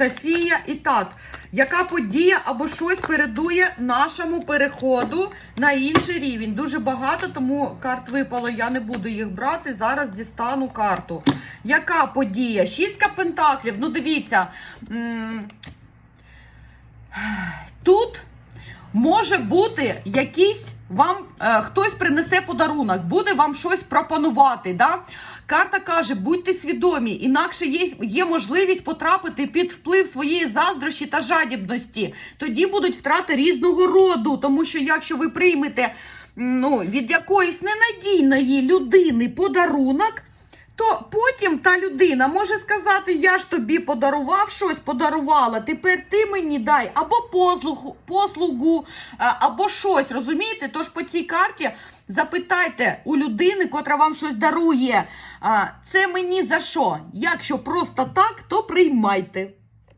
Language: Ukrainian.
Софія, і так, яка подія або щось передує нашому переходу на інший рівень? Дуже багато, тому карт випало, я не буду їх брати. Зараз дістану карту. Яка подія? Шістка пентаклів. Ну, дивіться. Тут може бути якийсь вам е, хтось принесе подарунок, буде вам щось пропонувати. Да? Карта каже, будьте свідомі, інакше є, є можливість потрапити під вплив своєї заздрощі та жадібності. Тоді будуть втрати різного роду, тому що якщо ви приймете ну, від якоїсь ненадійної людини подарунок, то потім та людина може сказати: я ж тобі подарував щось, подарувала. Тепер ти мені дай або послугу, послугу, е, або щось. Розумієте? Тож по цій карті запитайте у людини, котра вам щось дарує. Це мені за що? Якщо просто так, то приймайте.